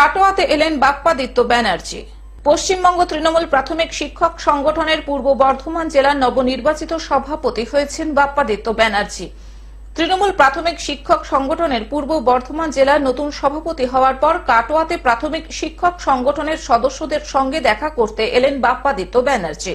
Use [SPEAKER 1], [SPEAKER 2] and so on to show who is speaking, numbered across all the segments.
[SPEAKER 1] কাটোয়াতে এলেন বাপ্পাদিত্য ব্যানার্জি। পশ্চিমবঙ্গ তৃণমূল প্রাথমিক শিক্ষক সংগঠনের পূর্ব বর্ধমান জেলার নবনির্বাচিত সভাপতি হয়েছেন বাপ্পাদিত্য ব্যানার্জি। তৃণমূল প্রাথমিক শিক্ষক সংগঠনের পূর্ব বর্ধমান জেলার নতুন সভাপতি হওয়ার পর কাটোয়াতে প্রাথমিক শিক্ষক সংগঠনের সদস্যদের সঙ্গে দেখা করতে এলেন বাপ্পাদিত্য ব্যানার্জি।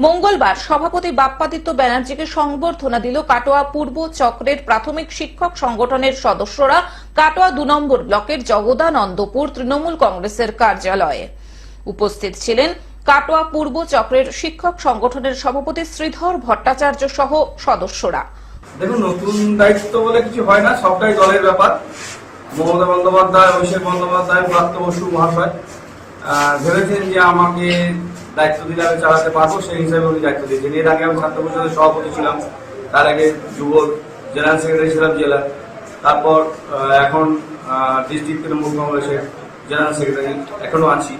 [SPEAKER 1] মঙ্গলবার সভাপতি বাপ্পাদিত্য ব্যানার্জিকে সংবর্ধনা দিল কাটোয়া পূর্ব চক্রের প্রাথমিক শিক্ষক সংগঠনের সদস্যরা কাটোয়া দু নম্বর ব্লকের জগদানন্দপুর তৃণমূল কংগ্রেসের কার্যালয়ে। উপস্থিত ছিলেন কাটোয়া পূর্ব চক্রের শিক্ষক সংগঠনের সভাপতি শ্রীধর ভট্টাচার্য সহ সদস্যরা।
[SPEAKER 2] দেখুন, নতুন দায়িত্ব বলে কিছু হয় না, সবটাই দলের ব্যাপার। মমতা বন্দ্যোপাধ্যায়, অভিষেক বন্দ্যোপাধ্যায় বসু মহাশয় ভেবেছেন যে আমাকে দায়িত্ব দিলে আমি চালাতে পারব, সেই হিসাবে উনি দায়িত্ব দিয়েছেন। এর আগে আমি ছাত্র পরিষদের সভাপতি ছিলাম, তার আগে যুব, জেনারেল সেক্রেটারি ছিলাম জেলা। তারপর এখন ডিস্ট্রিক্ট তৃণমূল কংগ্রেসের জেনারেল সেক্রেটারি এখনও আছি,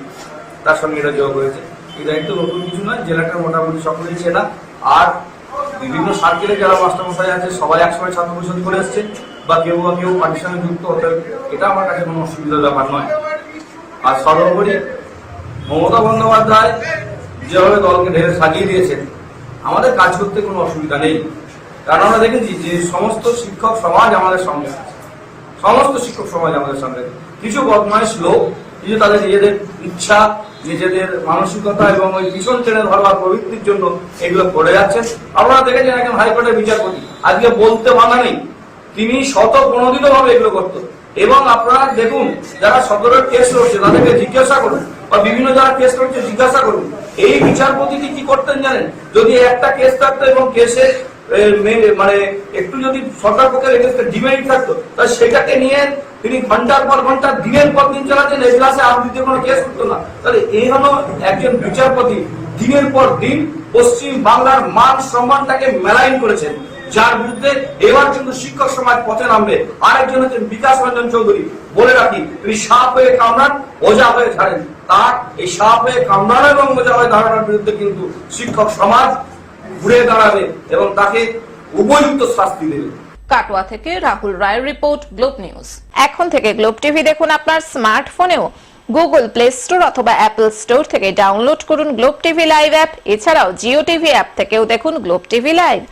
[SPEAKER 2] তার সঙ্গে এটা যোগ হয়েছে। এই দায়িত্ব নতুন কিছু নয়, জেলাটা মোটামুটি সকলেই চেনা। আর বিভিন্ন সার্কেলে যারা মাস্টারমশাই আছে, সবাই একসময় ছাত্র পরিষদ করে এসছে বা কেউ বা কেউ পার্টির সঙ্গে যুক্ত হতে এটা আমার কাছে কোনো অসুবিধার ব্যাপার নয়। আর সর্বোপরি মমতা বন্দ্যোপাধ্যায় যেভাবে দলকে ঢেলে সাজিয়ে দিয়েছেন, আমাদের কাজ করতে কোনো অসুবিধা নেই। কারণ আমরা দেখেছি যে সমস্ত শিক্ষক সমাজ আমাদের সঙ্গে আছে। সমস্ত শিক্ষক সমাজ আমাদের সঙ্গে কিছু বদমাইশ লোক, কিছু তাদের নিজেদের ইচ্ছা, নিজেদের মানসিকতা এবং ওই ভীষণ টেনে ধরবার প্রবৃত্তির জন্য এগুলো করে যাচ্ছেন। আপনারা দেখেছেন একজন হাইকোর্টের বিচারপতি, আজকে বলতে মানা নেই। তিনি শত প্রণোদিত ভাবে এগুলো করতো এবং আপনারা দেখুন, যারা সদরের কেস লড়ছে, তাদেরকে জিজ্ঞাসা করুন। বা বিভিন্ন যারা কেস করছে, জিজ্ঞাসা করুন। এই বিচারপতিটি কি করতেন জানেন? যদি একটা কেস থাকতো এবং কেসে মানে একটু যদি সরকার পক্ষের এগেন্স্টে থাকতো তাহলে সেটাকে নিয়ে তিনি ঘণ্টার পর ঘণ্টা, দিনের পর দিন চালাতেন এজলাসে আর দ্বিতীয় কোনো কেস করতো না। তাহলে এই হলো একজন বিচারপতি, দিনের পর দিন পশ্চিম বাংলার মান সম্মানটাকে মেলাইন করেছেন। যার বিরুদ্ধে এবার কিন্তু শিক্ষক সমাজ পথে নামবে। আরেকজন হচ্ছেন বিকাশ রঞ্জন চৌধুরী। বলে রাখি, তিনি সাপ হয়ে কামড়ান ওজা হয়ে ছাড়েন তার এই সাপ হয়ে কামড়ানো এবং ওজা হয়ে দাঁড়ানোর বিরুদ্ধে কিন্তু শিক্ষক সমাজ ঘুরে দাঁড়াবে এবং তাকে উপযুক্ত শাস্তি দেবে।
[SPEAKER 1] কাটোয়া থেকে রাহুল রায়ের রিপোর্ট, গ্লোব নিউজ। এখন থেকে গ্লোব টিভি দেখুন আপনার স্মার্টফোনেও। গুগল প্লে স্টোর অথবা অ্যাপল স্টোর থেকে ডাউনলোড করুন গ্লোব টিভি লাইভ অ্যাপ। এছাড়াও জিও টিভি অ্যাপ থেকেও দেখুন গ্লোব টিভি লাইভ।